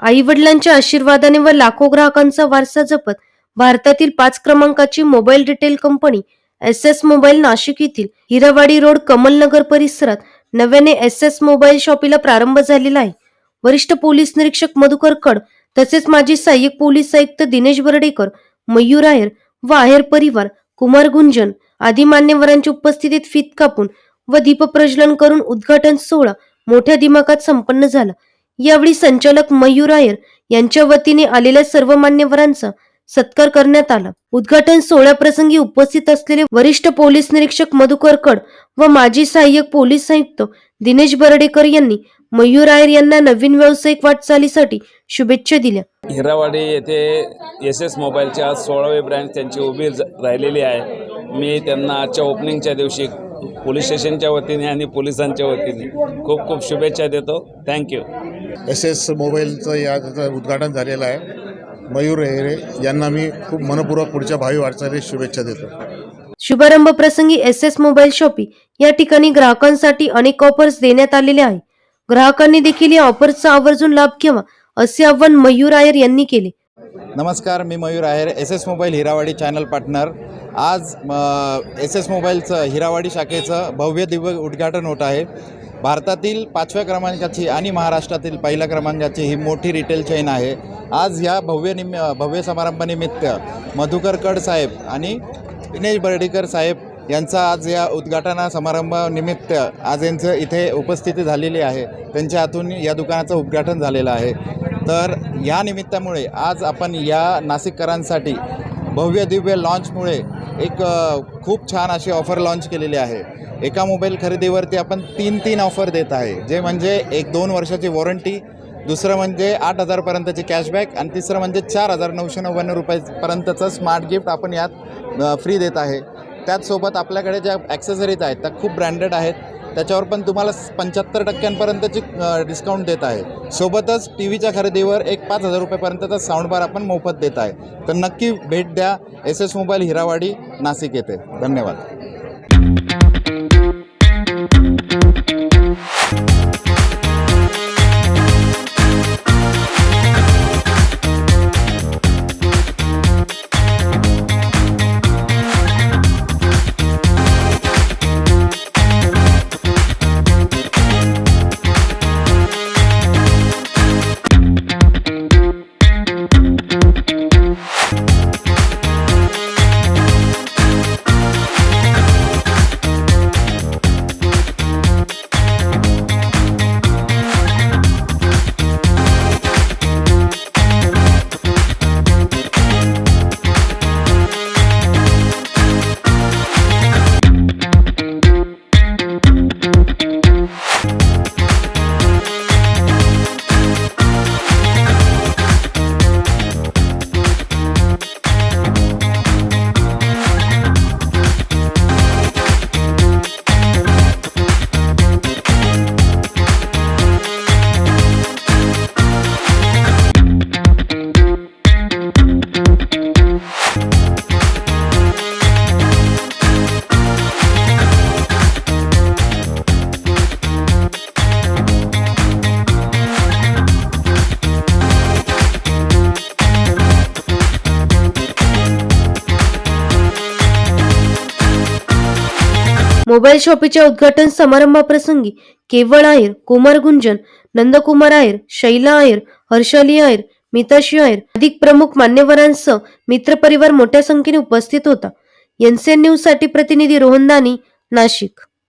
आई वडिलांच्या आशीर्वादाने व लाखो ग्राहकांचा वारसा जपत भारतातील पाच क्रमांकाची mobile retail company S S mobile Nashik येथील हिरावाडी रोड कमलनगर परिसरात नव्याने एस एस मोबाईल शॉपीला प्रारंभ झालेला आहे. वरिष्ठ पोलीस निरीक्षक मधुकर कड तसेच माजी सहाय्यक पोलीस आयुक्त दिनेश बर्डेकर मयूर आहेर व आहेर परिवार कुमार गुंजन आदी मान्यवरांच्या उपस्थितीत फीत कापून व दीपप्रज्वलन करून उद्घाटन सोहळा मोठ्या दिमाकात संपन्न झाला. यावेळी संचालक मयूर आयर यांच्या वतीने आलेल्या सर्व मान्यवरांचा सत्कार करण्यात आला. उद्घाटन सोहळ्याप्रसंगी उपस्थित असलेले वरिष्ठ पोलीस निरीक्षक मधुकरकड व माजी सहाय्यक पोलीस संयुक्त दिनेश बर्डेकर यांनी मयूर आयर यांना नवीन व्यावसायिक वाटचालीसाठी शुभेच्छा दिल्या. हिरावाडी येथे एस एस मोबाईलच्या आज सोळावी ब्रँच त्यांची उभी राहिलेली आहे. मी त्यांना आजच्या ओपनिंगच्या दिवशी पोलीस स्टेशनच्या वतीने आणि पोलिसांच्या वतीने खूप खूप शुभेच्छा देतो. थँक्यू. एस एस मोबाईलचं या उद्घाटन झालेलं आहे. मयूर हेरे यांना मी खूप मनपूर्वक पुढच्या भावी वाटचालीस शुभेच्छा देतो. शुभारंभ प्रसंगी एस एस मोबाईल शॉपी या ठिकाणी ग्राहकांसाठी अनेक ऑफर्स देण्यात आलेले आहे. ग्राहकांनी देखील या ऑफर्सचा आवर्जून लाभ घ्यावा असे आवाहन मयूर आयर यांनी केले. नमस्कार मी Mayur Aher S S mobile Hirawadi channel partner. आज एस एस मोबाईलचं हिरावाडी शाखेचं भव्य दिव्य उद्घाटन होत आहे. भारतातील पाचव्या क्रमांकाची आणि महाराष्ट्रातील पहिल्या क्रमांकाची ही मोठी रिटेल चेन आहे. आज ह्या भव्य निम भव्य समारंभानिमित्त मधुकर कड साहेब आणि दिनेश बर्डीकर साहेब यांचा आज या उद्घाटना समारंभानिमित्त आज यांचं इथे उपस्थिती झालेली आहे. त्यांच्या हातून या दुकानाचं उद्घाटन झालेलं आहे. तर या निमित्तामुळे आज आपण या नाशिककरांसाठी भव्य दिव्य लॉन्चमुळे एक खूप छान अशी ऑफर लॉन्च केलेली आहे. एका मोबाईल खरेदीवरती आपण तीन तीन ऑफर देत आहे. जे म्हणजे एक दोन वर्षाची वॉरंटी दुसरं म्हणजे आठ हजारपर्यंतची कॅशबॅक आणि तिसरं म्हणजे चार हजार नऊशे नव्याण्णव रुपयापर्यंतचं स्मार्ट गिफ्ट आपण यात फ्री देत आहे. त्याचसोबत आपल्याकडे ज्या ॲक्सेसरीज आहेत त्या खूप ब्रँडेड आहेत. त्याच्यावर पण तुम्हाला पंच्याहत्तर टक्क्यांपर्यंतची डिस्काउंट देत आहे. सोबतच टी व्हीच्या खरेदीवर एक पाच हजार रुपयापर्यंतचा साऊंड बार आपण मोफत देत आहे. तर नक्की भेट द्या. S S mobile Hirawadi Nashik येथे. धन्यवाद. मोबाईल शॉपीच्या उद्घाटन समारंभाप्रसंगी केवळ आयर कुमार गुंजन नंदकुमार आयर शैला आहेर हर्षाली आयर मिताशी आयर अधिक प्रमुख मान्यवरांसह मित्रपरिवार मोठ्या संख्येने उपस्थित होता. एनसीएन न्यूजसाठी प्रतिनिधी रोहन दानी नाशिक.